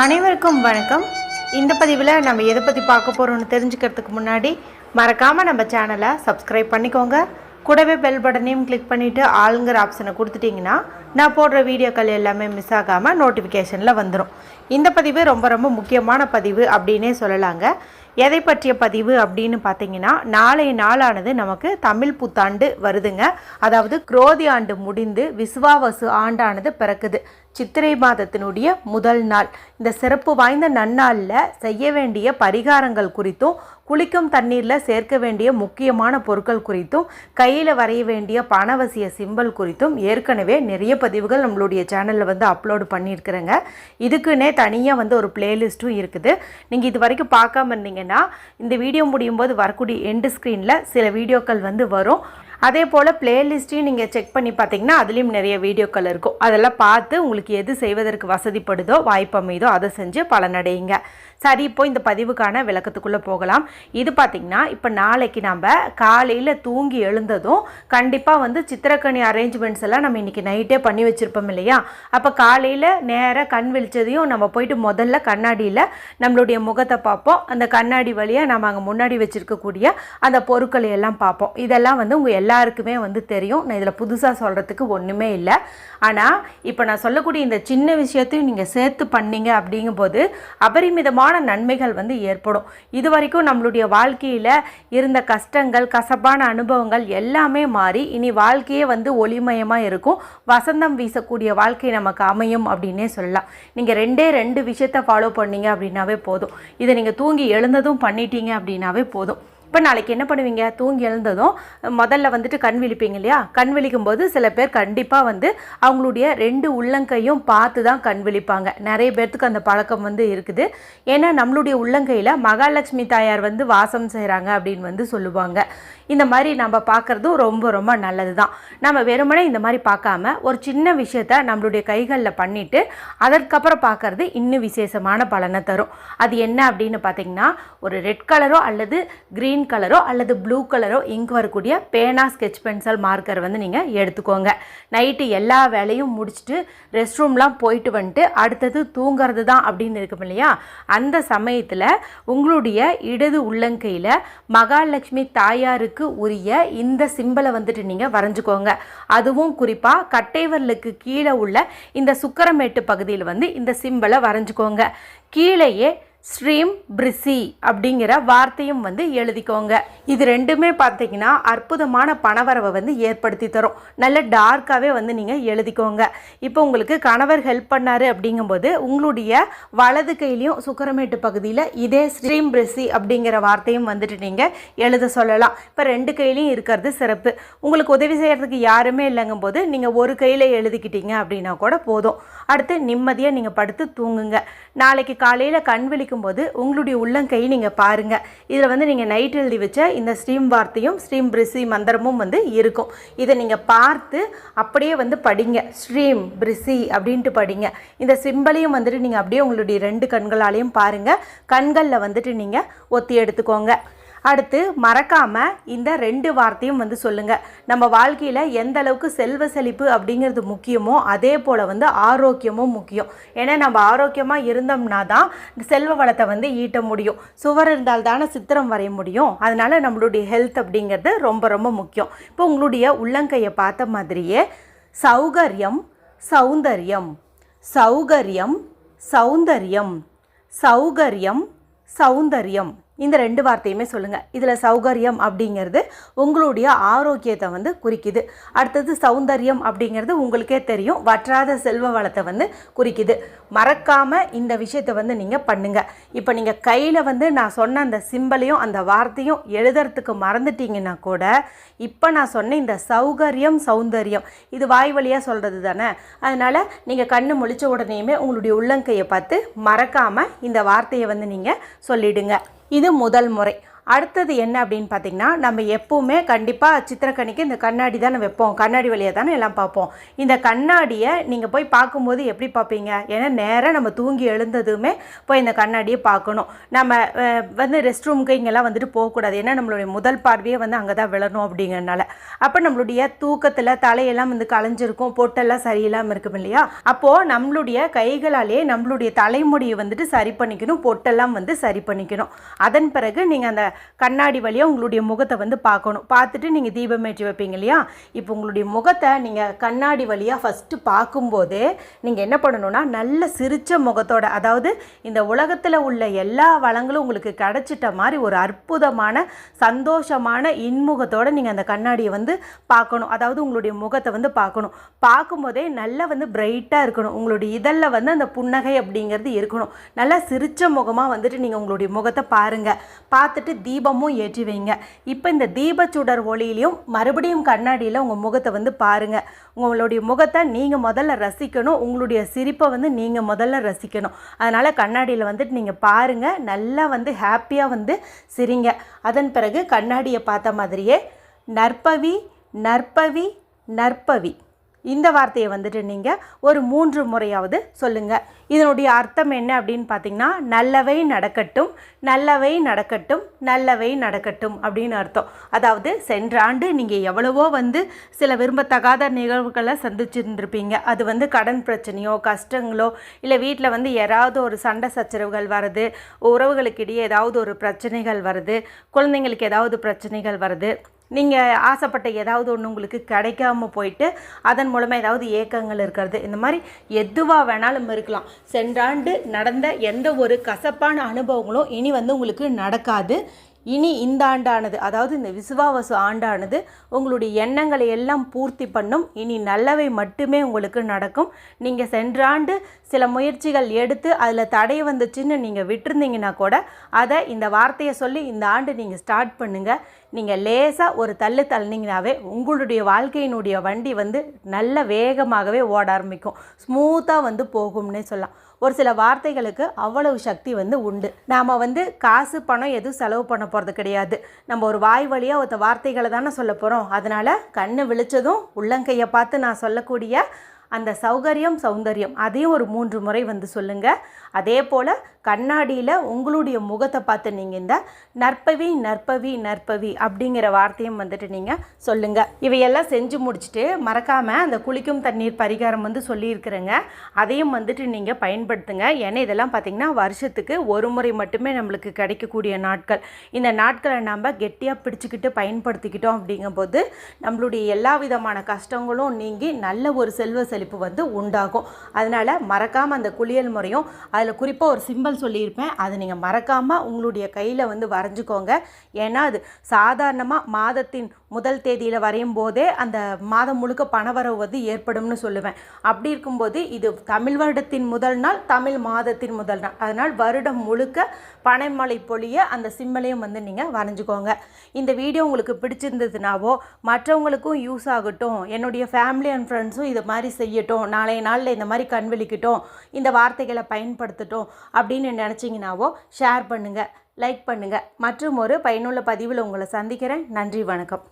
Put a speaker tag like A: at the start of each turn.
A: அனைவருக்கும் வணக்கம். இந்த பதிவில் நம்ம எதை பற்றி பார்க்க போகிறோம்னு தெரிஞ்சுக்கிறதுக்கு முன்னாடி மறக்காமல் நம்ம சேனலை சப்ஸ்கிரைப் பண்ணிக்கோங்க. கூடவே பெல் பட்டனையும் கிளிக் பண்ணிவிட்டு ஆளுங்கிற ஆப்ஷனை கொடுத்துட்டிங்கன்னா நான் போடுற வீடியோக்கள் எல்லாமே மிஸ் ஆகாமல் நோட்டிஃபிகேஷனில் வந்துடும் இந்த பதிவு ரொம்ப ரொம்ப முக்கியமான பதிவு அப்படின்னே சொல்லலாங்க. எதை பற்றிய பதிவு அப்படின்னு பார்த்தீங்கன்னா நாளைய நாளானது நமக்கு தமிழ் புத்தாண்டு வருதுங்க. அதாவது குரோதி ஆண்டு முடிந்து விசுவாவசு ஆண்டானது பிறக்குது. சித்திரை மாதத்தினுடைய முதல் நாள். இந்த சிறப்பு வாய்ந்த நன்னாளில் செய்ய வேண்டிய பரிகாரங்கள் குறித்தும் குளிக்கும் தண்ணீரில் சேர்க்க வேண்டிய முக்கியமான பொருட்கள் குறித்தும் கையில் வரைய வேண்டிய பணவசிய சிம்பல் குறித்தும் ஏற்கனவே நிறைய பதிவுகள் நம்மளுடைய சேனலில் வந்து அப்லோடு பண்ணியிருக்கிறேங்க. இதுக்குன்னே தனியாக வந்து ஒரு பிளேலிஸ்ட்டும் இருக்குது. நீங்கள் இது வரைக்கும் பார்க்காம இருந்தீங்கன்னா இந்த வீடியோ முடியும் போது வரக்கூடிய எண்டு ஸ்க்ரீனில் சில வீடியோக்கள் வந்து வரும். அதே போல் பிளேலிஸ்ட்டையும் நீங்கள் செக் பண்ணி பார்த்தீங்கன்னா அதுலேயும் நிறைய வீடியோக்கள் இருக்கும். அதெல்லாம் பார்த்து உங்களுக்கு எது செய்வதற்கு வசதிப்படுதோ வாய்ப்பு அமைதோ அதை செஞ்சு பலனடையுங்க. சரி இப்போ இந்த பதிவுக்கான விளக்கத்துக்குள்ளே போகலாம். இது பார்த்திங்கன்னா இப்போ நாளைக்கு நம்ம காலையில் தூங்கி எழுந்ததும் கண்டிப்பாக வந்து சித்திரக்கணி அரேஞ்ச்மெண்ட்ஸ் எல்லாம் நம்ம இன்றைக்கி நைட்டே பண்ணி வச்சுருப்போம் இல்லையா? அப்போ காலையில் நேராக கண் விழிச்சதையும் நம்ம போயிட்டு முதல்ல கண்ணாடியில் நம்மளுடைய முகத்தை பார்ப்போம். அந்த கண்ணாடி வழியாக நம்ம அங்கே முன்னாடி வச்சுருக்கக்கூடிய அந்த பொருட்களை எல்லாம் பார்ப்போம். இதெல்லாம் வந்து உங்கள் எல்லாருக்குமே வந்து தெரியும். நான் இதில் புதுசாக சொல்கிறதுக்கு ஒன்றுமே இல்லை. ஆனால் இப்போ நான் சொல்லக்கூடிய இந்த சின்ன விஷயத்தையும் நீங்கள் சேர்த்து பண்ணீங்க அப்படிங்கும்போது அபரிமிதமான நன்மைகள் வந்து ஏற்படும். இது வரைக்கும் நம்மளுடைய வாழ்க்கையில் இருந்த கஷ்டங்கள் கசப்பான அனுபவங்கள் எல்லாமே மாறி இனி வாழ்க்கையே வந்து ஒளிமயமாக இருக்கும். வசந்தம் வீசக்கூடிய வாழ்க்கை நமக்கு அமையும் அப்படின்னே சொல்லலாம். நீங்கள் ரெண்டே ரெண்டு விஷயத்தை ஃபாலோ பண்ணீங்க அப்படின்னாவே போதும். இதை நீங்கள் தூங்கி எழுந்ததும் பண்ணிட்டீங்க அப்படின்னாவே போதும். இப்போ நாளைக்கு என்ன பண்ணுவீங்க? தூங்கி எழுந்ததும் முதல்ல வந்துட்டு கண் விழிப்பீங்க இல்லையா? கண் விழிக்கும் போது சில பேர் கண்டிப்பாக வந்து அவங்களுடைய ரெண்டு உள்ளங்கையும் பார்த்து தான் கண் விழிப்பாங்க. நிறைய பேர்த்துக்கு அந்த பழக்கம் வந்து இருக்குது. ஏன்னா நம்மளுடைய உள்ளங்கையில் மகாலட்சுமி தாயார் வந்து வாசம் செய்கிறாங்க அப்படின்னு வந்து சொல்லுவாங்க. இந்த மாதிரி நம்ம பார்க்குறதும் ரொம்ப ரொம்ப நல்லது தான் நம்ம வெறுமனே இந்த மாதிரி பார்க்காம ஒரு சின்ன விஷயத்த நம்மளுடைய கைகளில் பண்ணிவிட்டு அதற்கப்புறம் பார்க்குறது இன்னும் விசேஷமான பலனை தரும். அது என்ன அப்படின்னு பார்த்தீங்கன்னா ஒரு ரெட் கலரோ அல்லது க்ரீன் கலரோ அல்லது ப்ளூ கலரோ இங்க் வரக்கூடிய பேனா ஸ்கெட்ச் பென்சில் மார்க்கர் வந்து நீங்கள் எடுத்துக்கோங்க. நைட்டு எல்லா வேலையும் முடிச்சுட்டு ரெஸ்ட் ரூம்லாம் போயிட்டு வந்துட்டு அடுத்தது தூங்குறது தான் அப்படின்னு இருக்கும் இல்லையா? அந்த சமயத்தில் உங்களுடைய இடது உள்ளங்கையில் மகாலட்சுமி தாயாருக்கு உரிய இந்த சிம்பலை வந்துட்டு நீங்கள் வரைஞ்சிக்கோங்க. அதுவும் குறிப்பாக கட்டைவரலுக்கு கீழே உள்ள இந்த சுக்கரமேட்டு பகுதியில் வந்து இந்த சிம்பலை வரைஞ்சிக்கோங்க. கீழேயே ஸ்ரீம் பிரிசி அப்படிங்கிற வார்த்தையும் வந்து எழுதிக்கோங்க. இது ரெண்டுமே பார்த்தீங்கன்னா அற்புதமான பணவரவை வந்து ஏற்படுத்தி தரும். நல்ல டார்க்காகவே வந்து நீங்கள் எழுதிக்கோங்க. இப்போ உங்களுக்கு கணவர் ஹெல்ப் பண்ணார் அப்படிங்கும்போது உங்களுடைய வலது கையிலையும் சுக்கரமேட்டு பகுதியில் இதே ஸ்ரீம் பிரிசி அப்படிங்கிற வார்த்தையும் வந்துட்டு நீங்கள் எழுத சொல்லலாம். இப்போ ரெண்டு கையிலையும் இருக்கிறது சிறப்பு. உங்களுக்கு உதவி செய்கிறதுக்கு யாருமே இல்லைங்கும் போது நீங்கள் ஒரு கையில் எழுதிக்கிட்டீங்க அப்படின்னா கூட போதும். அடுத்து நிம்மதியாக நீங்கள் படுத்து தூங்குங்க. நாளைக்கு காலையில் கண் விழிக்கும் போது உங்களுடைய உள்ளங்கையை நீங்கள் பாருங்கள் இதில் வந்து நீங்கள் நைட் எழுதி வச்ச இந்த ஸ்ரீம் வார்த்தையும் ஸ்ரீம் பிரிசி மந்திரமும் வந்து இருக்கும். இதை நீங்கள் பார்த்து அப்படியே வந்து படிங்க. ஸ்ரீம் பிரிசி அப்படின்ட்டு படிங்க. இந்த சிம்பலையும் வந்துட்டு நீங்கள் அப்படியே உங்களுடைய ரெண்டு கண்களாலையும் பாருங்கள் கண்களில் வந்துட்டு நீங்கள் ஒத்தி எடுத்துக்கோங்க. அடுத்து மறக்காமல் இந்த ரெண்டு வார்த்தையும் வந்து சொல்லுங்கள் நம்ம வாழ்க்கையில் எந்த அளவுக்கு செல்வ செழிப்பு அப்படிங்கிறது முக்கியமோ அதே போல் வந்து ஆரோக்கியமும் முக்கியம். ஏன்னா நம்ம ஆரோக்கியமாக இருந்தோம்னா தான் செல்வ வளத்தை வந்து ஈட்ட முடியும். சுவர் இருந்தால் தானே சித்திரம் வரைய முடியும். அதனால் நம்மளுடைய ஹெல்த் அப்படிங்கிறது ரொம்ப ரொம்ப முக்கியம். இப்போ உங்களுடைய உள்ளங்கையை பார்த்த மாதிரியே சௌகரியம் சௌந்தர்யம் சௌகரியம் சௌந்தர்யம் சௌகரியம் சௌந்தர்யம். இந்த ரெண்டு வார்த்தையுமே சொல்லுங்கள் இதில் சௌகரியம் அப்படிங்கிறது உங்களுடைய ஆரோக்கியத்தை வந்து குறிக்குது. அடுத்தது சௌந்தரியம் அப்படிங்கிறது உங்களுக்கே தெரியும். வற்றாத செல்வ வளத்தை வந்து குறிக்குது. மறக்காமல் இந்த விஷயத்தை வந்து நீங்கள் பண்ணுங்கள் இப்போ நீங்கள் கையில் வந்து நான் சொன்ன அந்த சிம்பலையும் அந்த வார்த்தையும் எழுதுறதுக்கு மறந்துட்டீங்கன்னா கூட இப்போ நான் சொன்ன இந்த சௌகரியம் சௌந்தரியம் இது வாய் வழியாக சொல்கிறது தானே? அதனால் நீங்கள் கண்ணு முழிச்ச உடனேயுமே உங்களுடைய உள்ளங்கையை பார்த்து மறக்காமல் இந்த வார்த்தையை வந்து நீங்கள் சொல்லிடுங்க. இது முதல் முறை. அடுத்தது என்ன அப்படின்னு பார்த்தீங்கன்னா நம்ம எப்போவுமே கண்டிப்பாக சித்திரக்கணிக்கு இந்த கண்ணாடி தானே வைப்போம். கண்ணாடி வழியாக தானே எல்லாம் பார்ப்போம். இந்த கண்ணாடியை நீங்கள் போய் பார்க்கும்போது எப்படி பார்ப்பீங்க? ஏன்னா நேராக நம்ம தூங்கி எழுந்ததுமே போய் இந்த கண்ணாடியை பார்க்கணும். நம்ம வந்து ரெஸ்ட் ரூமுக்கு இங்கெல்லாம் வந்துட்டு போகக்கூடாது. ஏன்னா நம்மளுடைய முதல் பார்வையே வந்து அங்கே தான் விழணும் அப்படிங்கிறனால. அப்போ நம்மளுடைய தூக்கத்தில் தலையெல்லாம் வந்து களைஞ்சிருக்கும் பொட்டெல்லாம் சரியில்லாமல் இருக்கும் இல்லையா? அப்போது நம்மளுடைய கைகளாலே நம்மளுடைய தலைமுடியை வந்துட்டு சரி பண்ணிக்கணும். பொட்டெல்லாம் வந்து சரி பண்ணிக்கணும். அதன் பிறகு நீங்கள் அந்த கண்ணாடி வழியாக உங்களுடைய முகத்தை வந்து பார்க்கணும். பார்த்துட்டு நீங்கள் தீபமேற்றி வைப்பீங்க இல்லையா? இப்போ உங்களுடைய முகத்தை நீங்கள் கண்ணாடி வழியாக ஃபஸ்ட்டு பார்க்கும்போதே நீங்கள் என்ன பண்ணணும்னா நல்ல சிரித்த முகத்தோட அதாவது இந்த உலகத்தில் உள்ள எல்லா வளங்களும் உங்களுக்கு கிடச்சிட்ட மாதிரி ஒரு அற்புதமான சந்தோஷமான இன்முகத்தோடு நீங்கள் அந்த கண்ணாடியை வந்து பார்க்கணும். அதாவது உங்களுடைய முகத்தை வந்து பார்க்கணும். பார்க்கும்போதே நல்லா வந்து பிரைட்டாக இருக்கணும். உங்களுடைய இதழில் வந்து அந்த புன்னகை அப்படிங்கிறது இருக்கணும். நல்லா சிரித்த முகமாக வந்துட்டு நீங்கள் உங்களுடைய முகத்தை பாருங்கள் பார்த்துட்டு தீபமும் ஏற்றி வைங்க. இப்போ இந்த தீபச்சுடர் ஒளியிலையும் மறுபடியும் கண்ணாடியில் உங்கள் முகத்தை வந்து பாருங்கள் உங்களுடைய முகத்தை நீங்கள் முதல்ல ரசிக்கணும். உங்களுடைய சிரிப்பை வந்து நீங்கள் முதல்ல ரசிக்கணும். அதனால் கண்ணாடியில் வந்துட்டு நீங்கள் பாருங்கள் நல்லா வந்து ஹாப்பியாக வந்து சிரிங்க. அதன் பிறகு கண்ணாடியை பார்த்த மாதிரியே நற்பவி நற்பவி நற்பவி. இந்த வார்த்தையை வந்துட்டு நீங்கள் ஒரு மூன்று முறையாவது சொல்லுங்கள் இதனுடைய அர்த்தம் என்ன அப்படின்னு பார்த்தீங்கன்னா நல்லவை நடக்கட்டும் நல்லவை நடக்கட்டும் நல்லவை நடக்கட்டும் அப்படின்னு அர்த்தம். அதாவது சென்ற ஆண்டு நீங்கள் எவ்வளவோ வந்து சில விரும்பத்தகாத நிகழ்வுகளை சந்திச்சிருந்துருப்பீங்க. அது வந்து கடன் பிரச்சனையோ கஷ்டங்களோ இல்லை வீட்டில் வந்து யாராவது ஒரு சண்டை சச்சரவுகள் வருது உறவுகளுக்கிடையே ஏதாவது ஒரு பிரச்சனைகள் வருது குழந்தைங்களுக்கு ஏதாவது பிரச்சனைகள் வருது நீங்கள் ஆசைப்பட்ட ஏதாவது ஒன்று உங்களுக்கு கிடைக்காம போயிட்டு அதன் மூலமாக ஏதாவது ஏக்கங்கள் இருக்கிறது. இந்த மாதிரி எதுவாக வேணாலும் இருக்கலாம். சென்றாண்டு நடந்த எந்த ஒரு கசப்பான அனுபவங்களும் இனி வந்து உங்களுக்கு நடக்காது. இனி இந்த ஆண்டானது அதாவது இந்த விசுவாவசு ஆண்டானது உங்களுடைய எண்ணங்களை எல்லாம் பூர்த்தி பண்ணும். இனி நல்லவை மட்டுமே உங்களுக்கு நடக்கும். நீங்கள் சென்ற ஆண்டு சில முயற்சிகள் எடுத்து அதில் தடை வந்துச்சுன்னு நீங்கள் விட்டுருந்தீங்கன்னா கூட அதை இந்த வார்த்தையை சொல்லி இந்த ஆண்டு நீங்கள் ஸ்டார்ட் பண்ணுங்கள் நீங்கள் லேசாக ஒரு தள்ளு தள்ளினீங்கனாவே உங்களுடைய வாழ்க்கையினுடைய வண்டி வந்து நல்ல வேகமாகவே ஓட ஆரம்பிக்கும். ஸ்மூத்தாக வந்து போகும்னே சொல்லலாம். ஒரு சில வார்த்தைகளுக்கு அவ்வளவு சக்தி வந்து உண்டு. நாம் வந்து காசு பணம் எதுவும் செலவு பண்ண போகிறது கிடையாது. நம்ம ஒரு வாய் வழியாக ஒருத்த வார்த்தைகளை தானே சொல்ல போகிறோம் அதனால் கண்ணு விழிச்சதும் உள்ளங்கையை பார்த்து நான் சொல்லக்கூடிய அந்த சௌகரியம் சௌந்தரியம் அதையும் ஒரு மூன்று முறை வந்து சொல்லுங்கள் அதே போல் கண்ணாடியில் உங்களுடைய முகத்தை பார்த்து நீங்கள் இந்த நற்பவி நற்பவி நற்பவி அப்படிங்கிற வார்த்தையும் வந்துட்டு நீங்கள் சொல்லுங்கள் இவையெல்லாம் செஞ்சு முடிச்சுட்டு மறக்காமல் அந்த குளிக்கும் தண்ணீர் பரிகாரம் வந்து சொல்லியிருக்கிறேங்க. அதையும் வந்துட்டு நீங்கள் பயன்படுத்துங்க. ஏன்னா இதெல்லாம் பார்த்திங்கன்னா வருஷத்துக்கு ஒரு முறை மட்டுமே நம்மளுக்கு கிடைக்கக்கூடிய நாட்கள். இந்த நாட்களை நம்ம கெட்டியாக பிடிச்சிக்கிட்டு பயன்படுத்திக்கிட்டோம் அப்படிங்கும்போது நம்மளுடைய எல்லா விதமான கஷ்டங்களும் நீங்கி நல்ல ஒரு செல்வ செழிப்பு வந்து உண்டாகும். அதனால் மறக்காமல் அந்த குளியல் முறையும் அதில் குறிப்பாக ஒரு சிம்பல் சொல்லியிருப்பேன். அதை நீங்கள் மறக்காமல் உங்களுடைய கையில் வந்து வரைஞ்சிக்கோங்க. ஏன்னா அது சாதாரணமாக மாதத்தின் முதல் தேதியில் வரையும் போதே அந்த மாதம் முழுக்க பணவரவு வந்து ஏற்படும்னு சொல்லுவேன். அப்படி இருக்கும்போது இது தமிழ் வருடத்தின் முதல் நாள் தமிழ் மாதத்தின் முதல் நாள். அதனால் வருடம் முழுக்க பனைமழை பொழிய அந்த சிம்மலையும் வந்து நீங்கள் வரைஞ்சிக்கோங்க. இந்த வீடியோ உங்களுக்கு பிடிச்சிருந்ததுனாவோ மற்றவங்களுக்கும் யூஸ் ஆகட்டும் என்னுடைய ஃபேமிலி அண்ட் ஃப்ரெண்ட்ஸும் இதை மாதிரி செய்யட்டும் நாளைய நாளில் இந்த மாதிரி கண் விழிக்கட்டும் இந்த வார்த்தைகளை பயன்படுத்தட்டும் அப்படின்னு நினச்சிங்கனாவோ ஷேர் பண்ணுங்கள் லைக் பண்ணுங்கள் மற்றும் ஒரு பயனுள்ள பதிவில் உங்களை சந்திக்கிறேன். நன்றி வணக்கம்.